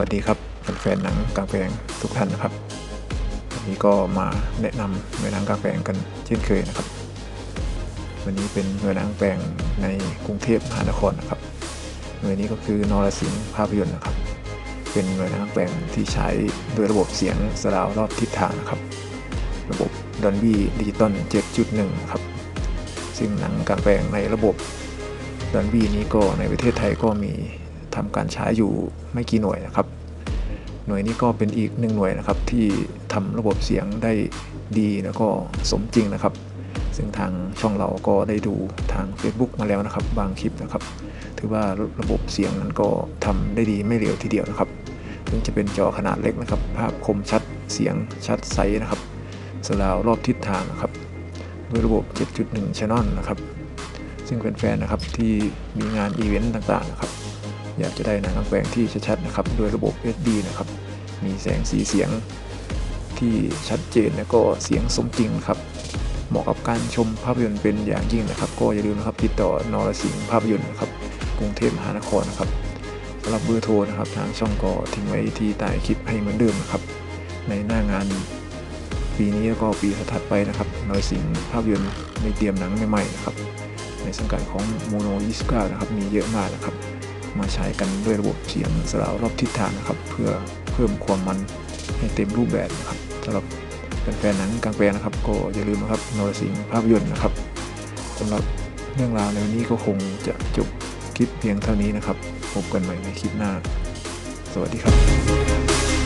วัสดีครับแฟนๆหนังกลางแปลงทุกท่านนะครับวันนี้ก็มาแนะนำหน่วยหนังกลางแปลงกันเช่นเคยนะครับ วันนี้เป็นหน่วยหนังแปลงในกรุงเทพมหานครนะครับหน่วยนี้ก็คือนรสิงห์ภาพยนตร์นะครับ เป็นหน่วยหนังแปลงที่ใช้ด้วยระบบเสียงสราวรอบทิศทางนะครับ ระบบ Dolby Digital 7.1นะครับซึ่งหนังกลางแปลงในระบบ Dolby นี้ก็ในประเทศไทยก็มี ทำการใช้อยู่ไม่กี่หน่วยนะครับ หน่วยนี้ก็เป็นอีกหนึ่งหน่วยนะครับ ที่ทำระบบเสียงได้ดีแล้วก็สมจริงนะครับ ซึ่งทางช่องเราก็ได้ดูทาง Facebook มาแล้วนะครับ บางคลิปนะครับ ถือว่าระบบเสียงนั้นก็ทำได้ดีไม่เลวทีเดียวนะครับถึงจะเป็นจอขนาดเล็กนะครับ ภาพคมชัดเสียงชัดใสนะครับสลาวรอบทิศทางนะครับด้วยระบบ 7.1 Channel นะครับ ซึ่งแฟนๆนะครับที่มีงานอีเวนต์ต่างๆนะครับ อยากจะได้หนังกลางแปลงที่ชัดๆนะครับด้วยระบบ SD นะครับ มีแสงสีเสียงที่ชัดเจนและก็เสียงสมจริงครับ เหมาะกับการชมภาพยนตร์เป็นอย่างยิ่งนะครับ ก็อย่าลืมนะครับติดต่อนรสิงห์ภาพยนตร์นะครับกรุงเทพมหานครนะครับสำหรับเบอร์โทรนะครับทางช่องก็ทิ้งไว้ที่ใต้คลิปให้เหมือนเดิมนะครับ ในหน้างานปีนี้แล้วก็ปีถัดไปนะครับนรสิงห์ภาพยนตร์ในเตรียมหนังใหม่ๆนะครับในสังกัดของโมโน29นะครับมีเยอะมากนะครับ มาใช้กันด้วยระบบเฉียงสลาวรอบทิศทางนะครับ เพื่อเพิ่มความมันให้เต็มรูปแบบนะครับสำหรับแฟนๆหนังกลางแปลงนะครับ ก็อย่าลืมนะครับนรสิงห์ภาพยนตร์นะครับสำหรับเรื่องราวในวันนี้ก็คงจะจบคลิปเพียงเท่านี้นะครับ พบกันใหม่ในคลิปหน้า สวัสดีครับ